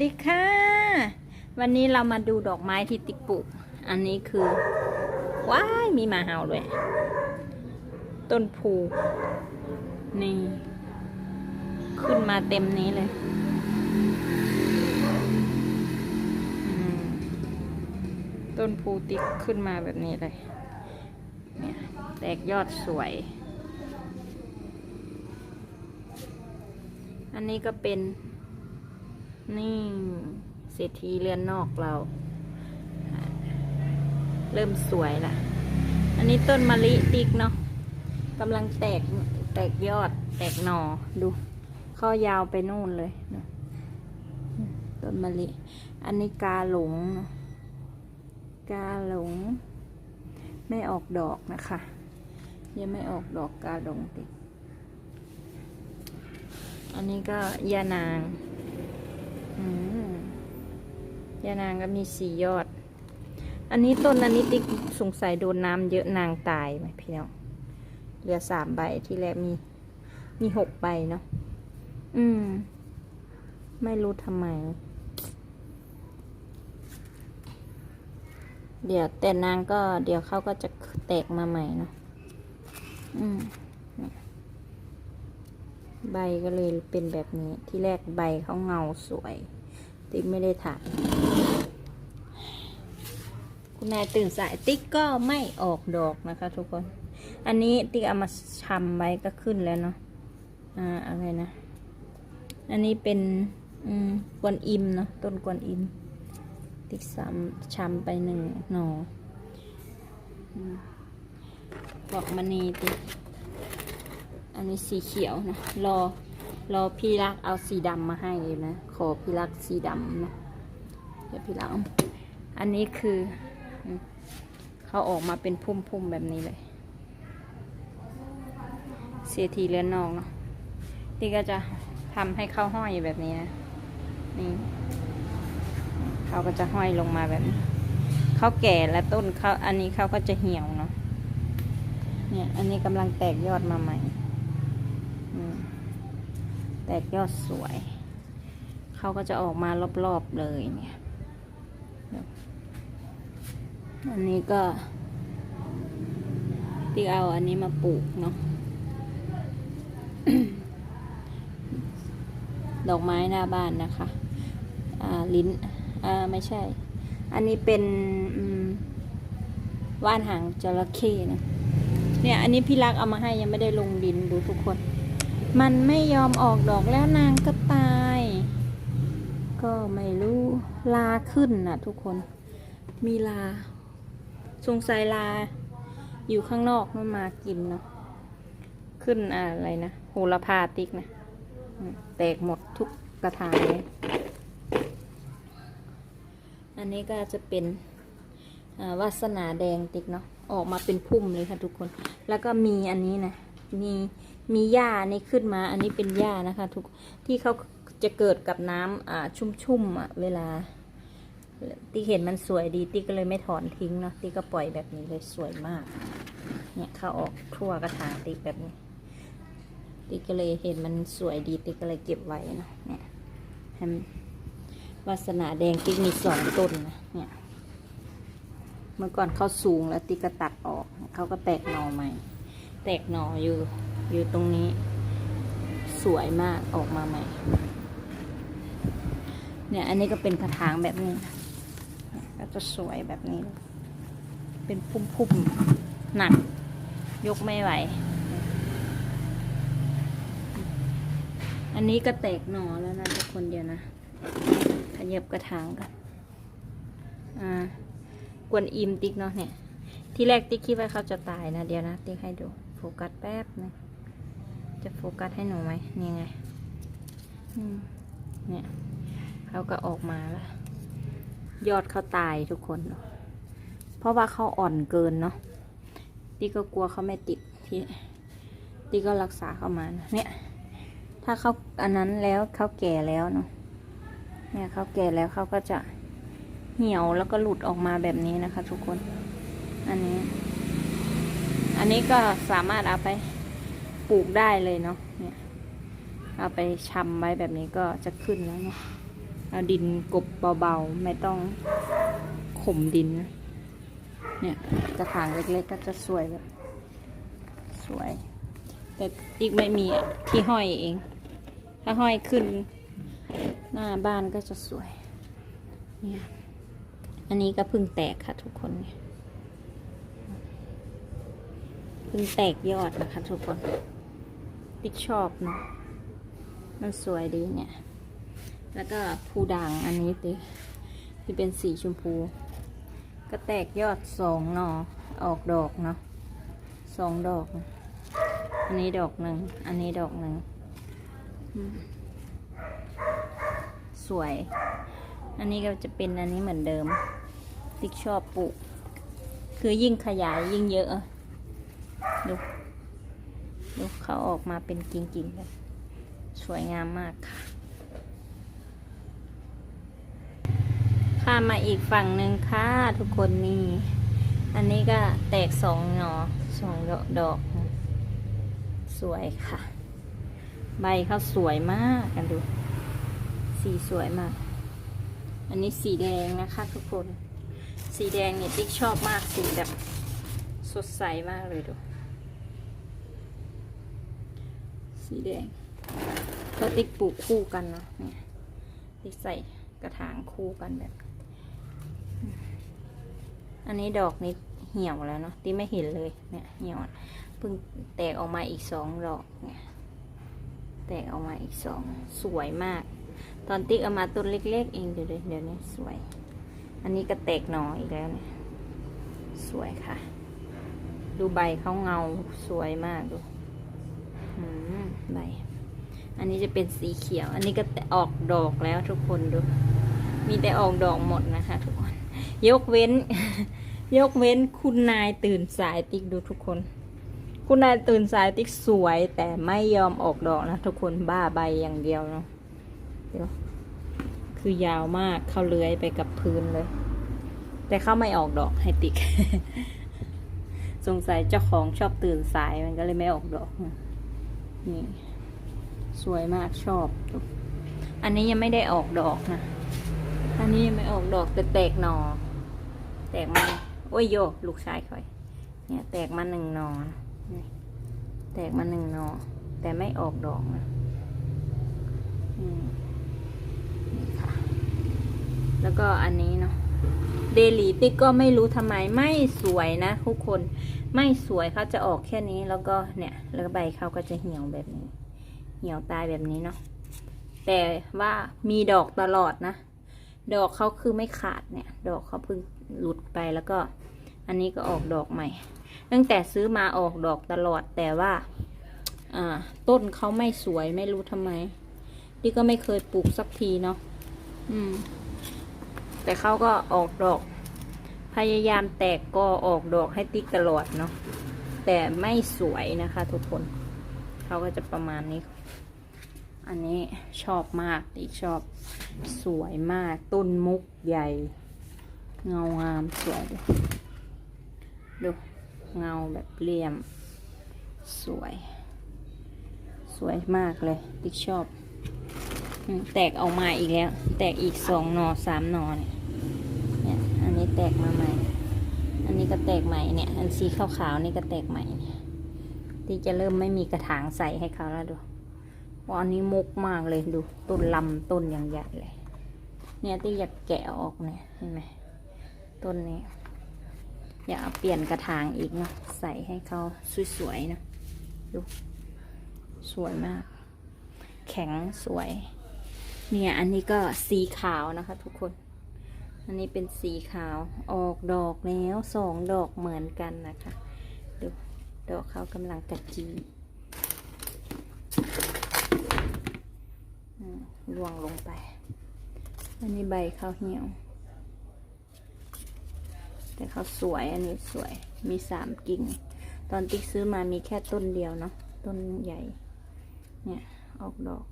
สวัสดีค่ะ วันนี้เรามาดูดอกไม้ที่ติ๊กปลูก อันนี้คือ ว้าย มีมาเห่าด้วย ต้นพูนี่ ขึ้นมาเต็มนี้เลย ต้นพูติ๊กขึ้นมาแบบนี้เลย เนี่ย แตกยอดสวย อันนี้ก็เป็น นี่เศรษฐีเรือนนอกเรา เริ่มสวยละอันนี้ต้นมะลิติ๊กเนาะกำลังแตกแตกยอด แตกหน่อดู ข้อยาวไปนู่นเลยนะต้นมะลิ อันนี้กาหลง กาหลง ไม่ออกดอกนะคะ ยังไม่ออกดอกกาหลงติดอันนี้ก็ยานาง ยานางก็มีสี่ยอด อันนี้ต้นอันนี้ติ๊กสงสัยโดนน้ำเยอะนางตายไหมพี่น้อง เหลือสามใบที่แรกมี มีหกใบเนาะ อืม ไม่รู้ทำไม เดี๋ยวแต่นางก็เดี๋ยวเขาก็จะแตกมาใหม่เนาะ อืม ใบก็เลยเป็นแบบนี้ที่แรกใบเขาเงาสวย ติ๊กไม่ได้ถ่ายคุณนายตื่นสายติ๊กก็ไม่ออกดอกนะคะ ทุกคน อันนี้ติ๊กเอามาชำไว้ก็ขึ้นแล้วเนาะอ่าอะไรนะ อันนี้เป็นอืมกวนอิมเนาะต้นกวนอิม ติ๊กซ้ำชำไปหนึ่งหน่อบอกมณีติ๊ก อันนี้สีเขียวนะ รอ รอพี่รักเอาสีดำมาให้อยู่นะ ขอพี่รักสีดำนะ เดี๋ยวพี่รัก อันนี้คือ เขาออกมาเป็นพุ่มๆแบบนี้เลย เสียทีเลือนนอกเนาะที่ก็จะทำให้เข้าห้อยแบบนี้นะ นี่เขาก็จะห้อยลงมาแบบนี้เขาแก่แล้วต้นเขาอันนี้เขาก็จะเหี่ยวเนาะ เนี่ย อันนี้กำลังแตกยอดมาใหม่ แตกยอดสวย เขาก็จะออกมารอบๆเลยเนี่ยอันนี้ก็ที่เอาอันนี้มาปลูกเนาะดอกไม้หน้าบ้านนะคะอ่าลิ้นอ่าไม่ใช่ อันนี้เป็นว่านหางจระเข้นะเนี่ย อันนี้พี่รักเอามาให้ยังไม่ได้ลงดินดูทุกคน มันไม่ยอมออกดอกแล้วนางก็ตาย ก็ไม่รู้ลาขึ้นนะทุกคน มีลา สงสัยลา อยู่ข้างนอกมันมากินเนาะ ขึ้นอะไรนะโหระพาติ๊กนะ แตกหมดทุกกระถางเลย อันนี้ก็จะเป็นวาสนาแดงติ๊กเนาะ ออกมาเป็นพุ่มเลยค่ะทุกคน แล้วก็มีอันนี้นะ มี มีหญ้านี่ขึ้นมา อันนี้เป็นหญ้านะคะ ทุกที่เขาจะเกิดกับน้ำอ่าชุ่มๆอะเวลาตีเห็นมันสวยดีตีก็เลยไม่ถอนทิ้งเนาะตีก็ปล่อยแบบนี้เลยสวยมาก เนี่ยเขาออกทั่วกระถางตีแบบนี้ตีก็เลยเห็นมันสวยดีตีก็เลยเก็บไว้นะเนี่ยให้มันวาสนาแดงติ๊กมีสองต้นนะเนี่ย เมื่อก่อนเขาสูงแล้วติก็ตัดออกเขาก็แตกหน่อใหม่ แตกหน่ออยู่ อยู่ตรงนี้ สวยมากออกมาใหม่ เนี่ย อันนี้ก็เป็นกระถางแบบนี้ ก็จะสวยแบบนี้เลยเป็นพุ่มๆ หนัก ยกไม่ไหว อันนี้ก็แตกหน่อแล้วนะทุกคนเดียวนะขยับกระถางกันอ่ากวนอิมติ๊กเนาะเนี่ย ที่แรกติ๊กคิดว่าเขาจะตายนะ เดี๋ยวนะ ติ๊กให้ดู โฟกัสแป๊บนึง จะโฟกัสให้หนูไหมนี่ไงเนี่ยเขาก็ออกมาแล้ว ยอดเขาตายทุกคนเนาะเพราะว่าเขาอ่อนเกินเนาะติ๊กก็กลัวเขาไม่ติดที่ติ๊กก็รักษาเขามานะเนี่ย ถ้าเขาอันนั้นแล้วเขาแก่แล้วเนาะเนี่ยเขาแก่แล้วเขาก็จะเหี่ยวแล้วก็หลุดออกมาแบบนี้นะคะ ทุกคน อันนี้ อันนี้ก็สามารถเอาไป ปลูกได้เลยเนาะเนี่ยเอาไปชำไว้แบบนี้ก็จะขึ้นแล้วเนาะเอาดินกบเบาๆ ไม่ต้องข่มดินนะเนี่ยกระถางเล็กๆก็จะสวยแบบสวย แต่อีกไม่มีอะที่ห้อยเอง ถ้าห้อยขึ้น หน้าบ้านก็จะสวย เนี่ย อันนี้ก็เพิ่งแตกค่ะทุกคนเนี่ยพิ่งแตกยอดนะคะทุกคน ติ๊กชอบเนาะมันสวยดีเนี่ย แล้วก็ภูด่างอันนี้ติที่เป็นสีชมพู ก็แตกยอดสองหนอออกดอกเนาะสองดอก อันนี้ดอกหนึ่ง อันนี้ดอกหนึ่ง สวย อันนี้ก็จะเป็นอันนี้เหมือนเดิม ติ๊กชอบปลูก คือยิ่งขยายยิ่งเยอะ ดู ดูเขาออกมาเป็นกิ่งๆแบบสวยงามมากค่ะ ข้ามาอีกฝั่งหนึ่งค่ะ ทุกคนนี่ อันนี้ก็แตกสองหนอสองดอก สวยค่ะ ใบเขาสวยมากกันดู สีสวยมาก อันนี้สีแดงนะคะทุกคน สีแดงเนี่ยติ๊กชอบมากสีแบบสดใสมากเลยดู สีแดงก็ติ๊กปลูกคู่กันเนาะเนี่ยติ๊กใส่กระถางคู่กันแบบ อันนี้ดอกนี้เหี่ยวแล้วเนาะติ๊กไม่เห็นเลยเนี่ยเหี่ยวเพิ่งแตกออกมาอีกสองดอกเนี่ยแตกออกมาอีกสองสวยมาก ตอนติ๊กเอามาต้นเล็กๆเองเดี๋ยวเดี๋ยวนี้สวย อันนี้ก็แตกหน่ออีกแล้วเนี่ยสวยค่ะ ดูใบเขาเงาสวยมากดู ใบ อันนี้จะเป็นสีเขียว อันนี้ก็แต่ออกดอกแล้วทุกคนดู มีแต่ออกดอกหมดนะคะ ทุกคน ยกเว้น ยกเว้นคุณนายตื่นสายติ๊กดูทุกคน คุณนายตื่นสายติ๊กสวย แต่ไม่ยอมออกดอกนะทุกคนบ้าใบอย่างเดียวเนาะเดี๋ยวคือยาวมากเข้าเลื้อยไปกับพื้นเลย แต่เข้าไม่ออกดอกให้ติ๊กสงสัยเจ้าของชอบตื่นสายมันก็เลยไม่ออกดอก นี่สวยมากชอบ อันนี้ยังไม่ได้ออกดอกนะ อันนี้ยังไม่ออกดอกแต่แตกหนอ แตกมาโอ้ยโยลูกชายคอย เนี่ยแตกมาหนึ่งหนอนแตกมาหนึ่งหนอ แต่ไม่ออกดอกนะนี่ค่ะ แล้วก็อันนี้เนาะ เดลีติ๊กก็ไม่รู้ทำไมไม่สวยนะทุกคนไม่สวยเขาจะออกแค่นี้แล้วก็เนี่ยแล้วใบเขาก็จะเหี่ยวแบบนี้ เหี่ยวตายแบบนี้เนาะแต่ว่ามีดอกตลอดนะ ดอกเขาคือไม่ขาดเนี่ย ดอกเขาเพิ่งหลุดไปแล้วก็ อันนี้ก็ออกดอกใหม่ ตั้งแต่ซื้อมาออกดอกตลอดแต่ว่าอ่า ต้นเขาไม่สวยไม่รู้ทำไมที่ก็ไม่เคยปลูกสักทีเนาะอืม แต่เขาก็ออกดอก พยายามแตกก็ออกดอกให้ติ๊กตลอดเนาะแต่ไม่สวยนะคะทุกคนเขาก็จะประมาณนี้ อันนี้ชอบมากติ๊กชอบสวยมากต้นมุกใหญ่ เงางามสวยดูเงาแบบเรียม สวย สวยมากเลยติ๊กชอบ แตกออกมาอีกแล้ว แตกอีกสองหนอสามหนอเนี่ยเนี่ย อันนี้แตกมาใหม่ อันนี้ก็แตกใหม่เนี่ย อันสีขาวๆนี่ก็แตกใหม่เนี่ย ที่จะเริ่มไม่มีกระถางใส่ให้เขาแล้วดูว่าอันนี้มุกมากเลยดูต้นลำต้นอย่างใหญ่เลย เนี่ยที่อยากแกะออกเนี่ยเห็นไหมต้นนี้อยากเอาเปลี่ยนกระถางอีกเนาะใส่ให้เขาสวยๆนะดูสวยมาก แข็งสวย เนี่ยอันนี้ก็สีขาวนะคะทุกคน อันนี้เป็นสีขาวออกดอกแล้วสองดอกเหมือนกันนะคะดูดอกเขากำลังกระจีอืมล่วงลงไป อันนี้ใบเขาเหี่ยว แต่เขาสวยอันนี้สวย มีสามกิ่ง ตอนติ๊กซื้อมามีแค่ต้นเดียวเนาะ ต้นใหญ่ เนี่ย ออกดอก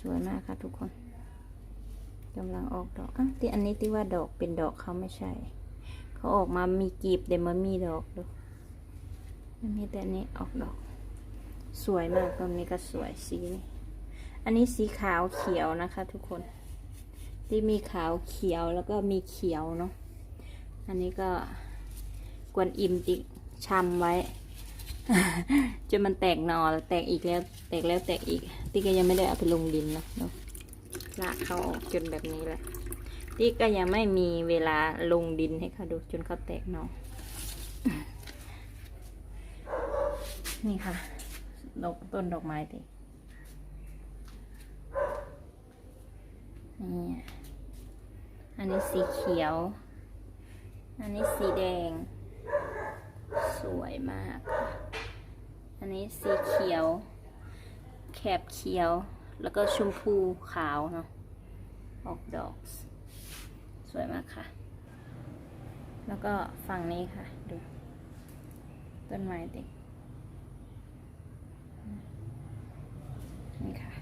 สวยมากค่ะทุกคนกำลังออกดอกอะที่อันนี้ที่ว่าดอกเป็นดอกเขาไม่ใช่ เขาออกมามีกีบแต่มันมีดอกดูมันมีแต่อันนี้ออกดอก สวยมากต้นนี้ก็สวยสีนี้อันนี้สีขาวเขียวนะคะ ทุกคน ที่มีขาวเขียวแล้วก็มีเขียวเนาะอันนี้ก็กวนอิ่มติชำไว้ จนมันแตกหนอแตกอีกแล้ว แตกแล้วแตกอีกติ๊กก็ยังไม่ได้เอาไปลงดินนะเนาะลากเขาออกจนแบบนี้แหละติ๊กก็ยังไม่มีเวลาลงดินให้เขาดูจนเขาแตกหนอนี่ค่ะดอกต้นดอกไม้ติ๊กนี่อันนี้สีเขียว อันนี้สีแดง สวยมากค่ะ อันนี้สีเขียว แคบเขียว แล้วก็ชมพูขาวเนาะ ออกดอก สวยมากค่ะ แล้วก็ฝั่งนี้ค่ะ ดู ต้นไม้เด็กนี่ค่ะ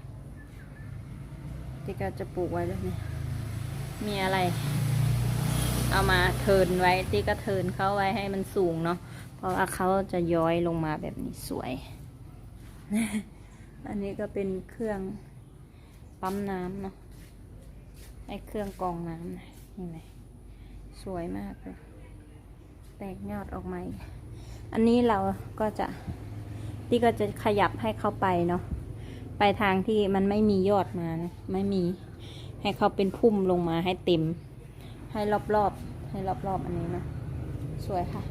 ที่ก็จะปลูกไว้แล้วเนี่ยมีอะไร เอามาเทินไว้ที่ก็เทินเขาไว้ให้มันสูงเนาะ เพราะว่าเขาจะย้อยลงมาแบบนี้สวย อันนี้ก็เป็นเครื่องปั๊มน้ำเนาะไอเครื่องกรองน้ำนะนี่ไงสวยมากเลย แตกยอดออกมาอันนี้เราก็จะที่ก็จะขยับให้เข้าไปเนาะไปทางที่มันไม่มียอดมานะไม่มีให้เขาเป็นพุ่มลงมาให้เต็ม ให้รอบๆให้รอบๆอันนี้นะสวยค่ะ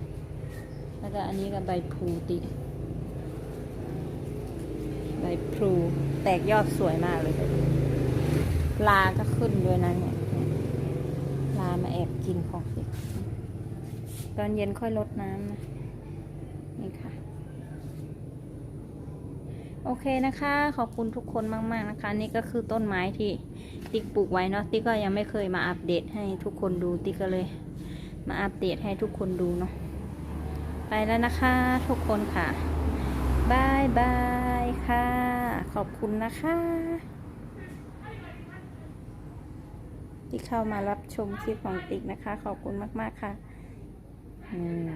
แล้วก็อันนี้ก็ใบพลูติ ใบพลูแตกยอดสวยมากเลยลาก็ขึ้นด้วยนะเนี่ยลามาแอบกินของสิตอนเย็นค่อยลดน้ำนะ นี่ค่ะ โอเคนะคะ ขอบคุณทุกคนมาก ๆ นะคะ นี่ก็คือต้นไม้ที่ติ๊กปลูกไว้เนาะ ติ๊กก็ยังไม่เคยมาอัปเดตให้ทุกคนดู ติ๊กก็เลย มาอัปเดตให้ทุกคนดูเนาะ ไปแล้วนะคะทุกคนค่ะบายบายค่ะ ขอบคุณนะคะ ที่เข้ามารับชมคลิปของติ๊กนะคะ ขอบคุณมาก ๆ ค่ะ อืม